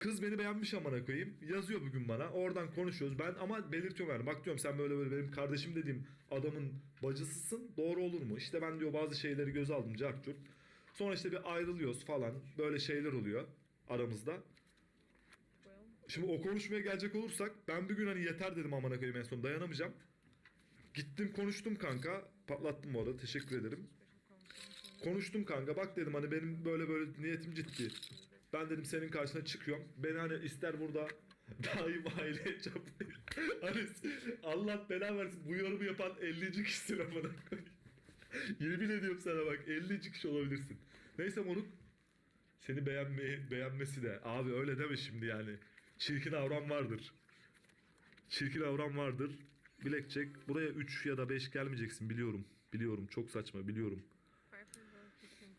Kız beni beğenmiş amına koyayım. Yazıyor bugün bana. Oradan konuşuyoruz. Ben ama belirtiyorum yani. Bak diyorum sen böyle böyle benim kardeşim dediğim adamın bacısısın. Doğru olur mu? İşte ben diyor bazı şeyleri göz aldım. Cart curt. Sonra işte bir ayrılıyoruz falan. Böyle şeyler oluyor aramızda. Şimdi o konuşmaya gelecek olursak ben bir gün hani yeter dedim amına koyayım en son dayanamayacağım. Gittim konuştum kanka. Patlattım bu arada. Teşekkür ederim. Konuştum kanka bak dedim hani benim böyle böyle niyetim ciddi. Ben dedim senin karşına çıkıyorum. Beni hani ister burada daim aile yapacağım. hani Allah bela versin bu yorumu yapan 50. kişisin amına koyayım. Yemin ediyorum sana bak 50. kişi olabilirsin. Neyse moruk. Seni beğenmeyi, beğenmesi de. Abi öyle deme şimdi yani. Çirkin avram vardır. Çirkin avram vardır. Bilekçek. Buraya 3 ya da 5 gelmeyeceksin biliyorum. Biliyorum çok saçma biliyorum.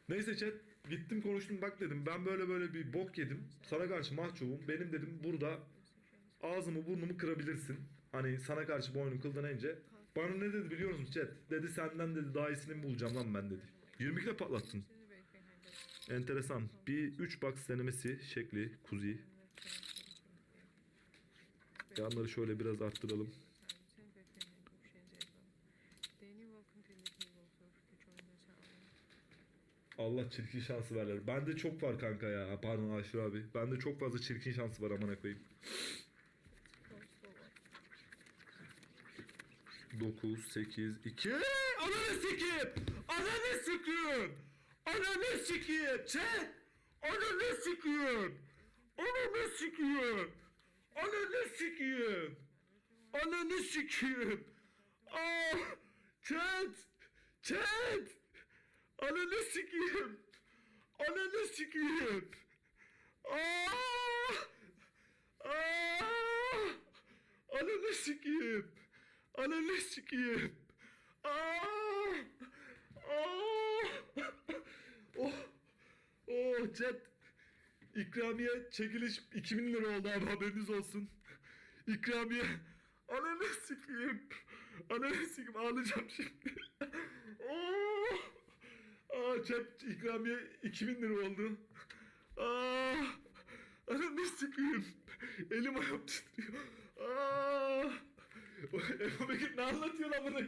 Neyse chat gittim konuştum bak dedim ben böyle böyle bir bok yedim. Sana karşı mahcubum. Benim dedim burada ağzımı burnumu kırabilirsin. Hani sana karşı boynum kıldan önce. Bana ne dedi biliyor musun chat? Dedi senden dedi daha iyisini mi bulacağım lan ben dedi. 22'de patlattın. This is right behind us. Enteresan. Bir 3 box denemesi şekli kuzi. Yanları şöyle biraz arttıralım. Allah çirkin şansı verler. Bende çok var kanka ya. Pardon Aşır abi. Bende çok fazla çirkin şansı var amına koyayım. Close forward. 9, 8, 2... Ananı sikeyim! Ananı sikeyim! Ananı sikeyim! Chat! Ananı sikeyim! Ananı sikeyim! Ananı sikeyim! Ananı sikeyim! Ah! Chat! Chat! Ananı sikeyim! Ananı sikeyim! Ah! Ah! Ananı sikeyim! Ananı sikeyim! Ah! Ah! Oh! Oh chat! İkramiye çekiliş 2000 lira oldu abi haberiniz olsun. İkramiye Ananı sikeyim. Ananı sikeyim ağlayacağım şimdi. Oh! Aa chat ikramiye 2000 lira oldu. Ah! Ananı sikeyim. Elim ayağım titriyor. Ah! Ebu Bekir ne anlatıyor lan bana?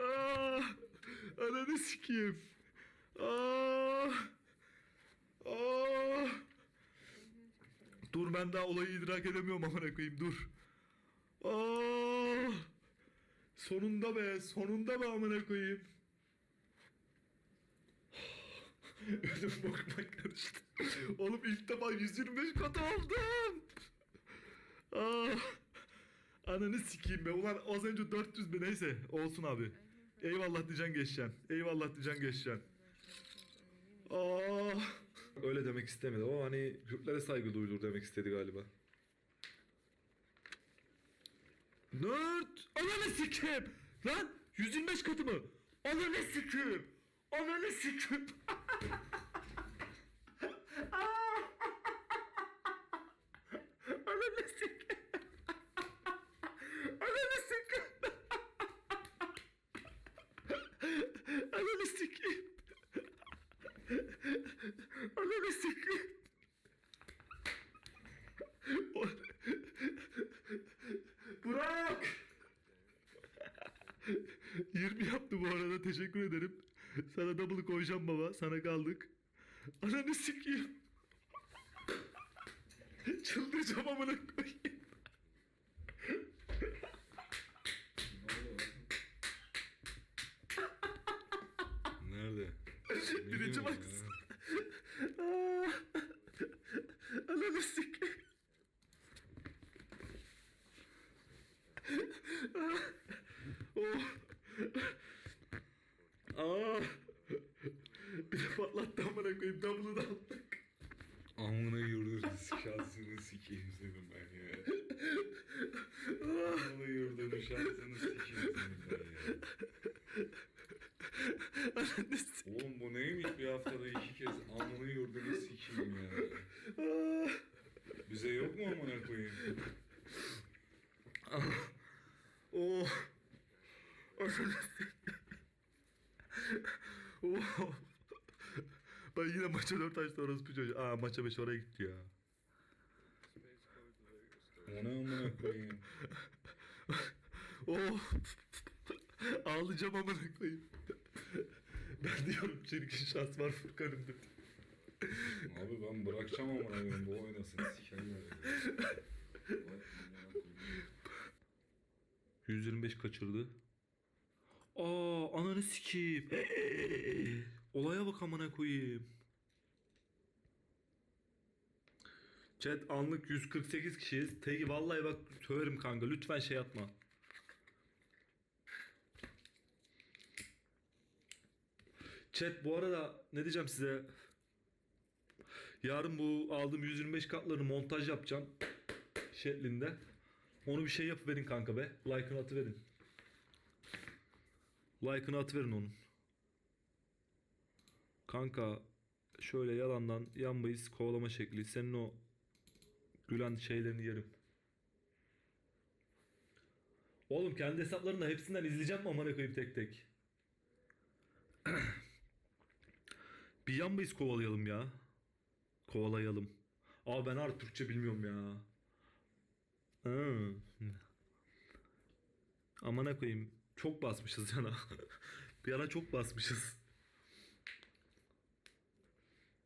ah! Ananı sikeyim. Ah! Ah! Dur ben daha olayı idrak edemiyorum amına koyayım dur. Ah! Sonunda be, sonunda be amına koyayım. Ödüm bokuma karıştı. Oğlum ilk defa 125 kat aldım. Ah. Ananı sikeyim be. Ulan az önce 400 bin neyse. Olsun abi. Eyvallah diyeceksin geçeceksin. Eyvallah diyeceksin geçeceksin. Ah. Öyle demek istemedi. O hani Kürtlere saygı duyulur demek istedi galiba. Nerd! Ananı sikeyim! Lan 125 katı mı? Ananı sikeyim! Ananı sikeyim! Ananı sikeyim! Ananı sikeyim! Ananı sikeyim! Ananı sikeyim! O- Burak! 20 yaptı bu arada teşekkür ederim. Sana double koyacağım baba. Sana kaldık. Ananı sikeyim. Çıldıracağım amına koyayım. Nerede? Birinci Biliyorum box. ya. Aa! Ananı sikeyim. Oh. Aa. Bir de patlattı amına koyayım. Double'ı da aldık. Amına yurdun şansını sikeyim senin ben ya. Amına yurdun şansını sikeyim senin ben ya. Ananı. Oğlum bu neymiş bir haftada iki kez amına yurdunu sikeyim ya. Bize yok mu amına koyayım? Oh. Ananı sikeyim. Oh. Ben yine maça 4 açtı orası çocuğu. Aa maça 5 oraya gitti ya. O ne amına koyayım. Oh. Ağlayacağım amına koyayım. ben diyorum çirkin şans var Furkan'ın dedi. Abi ben bırakacağım amına koyayım. Bu oynasın sikerler. ya. 125 kaçırdı. Aa ananı sikeyim. Olaya bak amına koyayım. Chat anlık 148 kişiyiz. Tegi vallahi bak söverim kanka. Lütfen şey atma. Chat bu arada ne diyeceğim size? Yarın bu aldığım 125 katlarını montaj yapacağım. Şeklinde. Onu bir şey yapıverin kanka be. Like'ını atıverin. Like'ını atıverin onun. Kanka şöyle yalandan yan bahis kovalama şekli. Senin o gülen şeylerini yerim. Oğlum kendi hesaplarını hepsinden izleyeceğim mi amına koyayım tek tek? bir bahis kovalayalım ya. Kovalayalım. Aa ben artık Türkçe bilmiyorum ya. Hı. Amına koyayım. Çok basmışız yana. bir ara çok basmışız.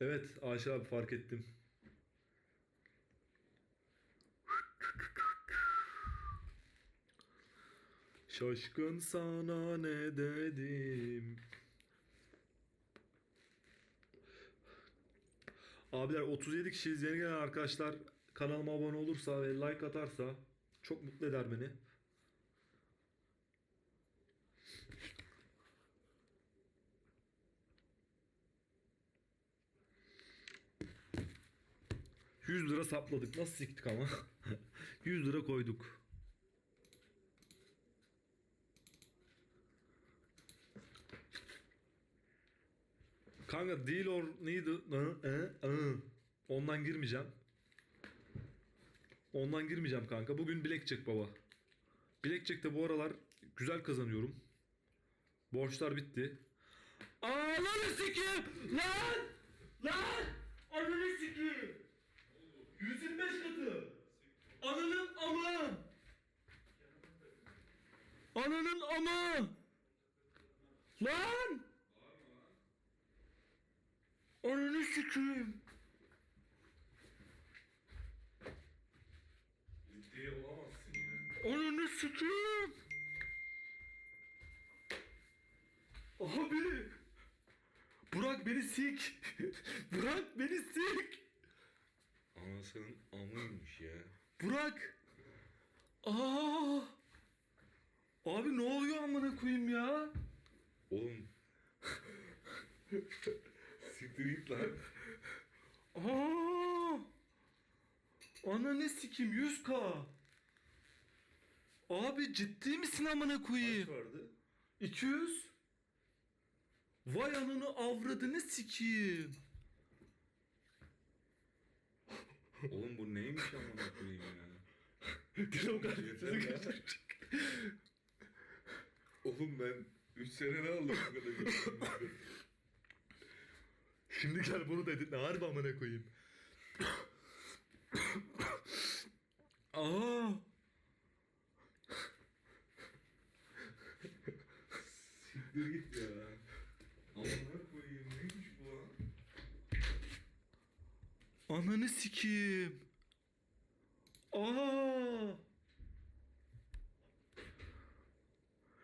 Evet Ayşe abi fark ettim. Şaşkın sana ne dedim. Abiler 37 kişiyiz. Yeni gelen arkadaşlar kanalıma abone olursa ve like atarsa çok mutlu eder beni. ...100 lira sapladık. Nasıl siktik ama? 100 lira koyduk. Kanka deal or hı. ondan girmeyeceğim. Ondan girmeyeceğim kanka. Bugün Blackjack baba. Blackjack'te bu aralar güzel kazanıyorum. Borçlar bitti. Ananı sikeyim! Lan! Lan! Ananı sikeyim! 125 katı! Ananın amı! Ananın amı! Lan! Ananı sikeyim! Ciddi olamazsın ya. Ananı sikeyim! Abi! Burak beni sik! Burak beni sik! Anasının amıymış ya. Burak! Aa! Abi ne oluyor amına koyayım ya? Oğlum. Siktir git lan. Aa! Ananı sikim 100k. Abi ciddi misin amına koyayım? vardı? 200. Vay ananı avradını sikeyim. Oğlum bu neymiş amına koyayım ya. Dilom Yeter ya. Oğlum ben 3 sene ne aldım bu kadar. Şimdi gel bunu da editle harbi amına koyayım. Aa! Siktir git ya. Amına koyayım neymiş bu lan? Ananı sikeyim. Aa!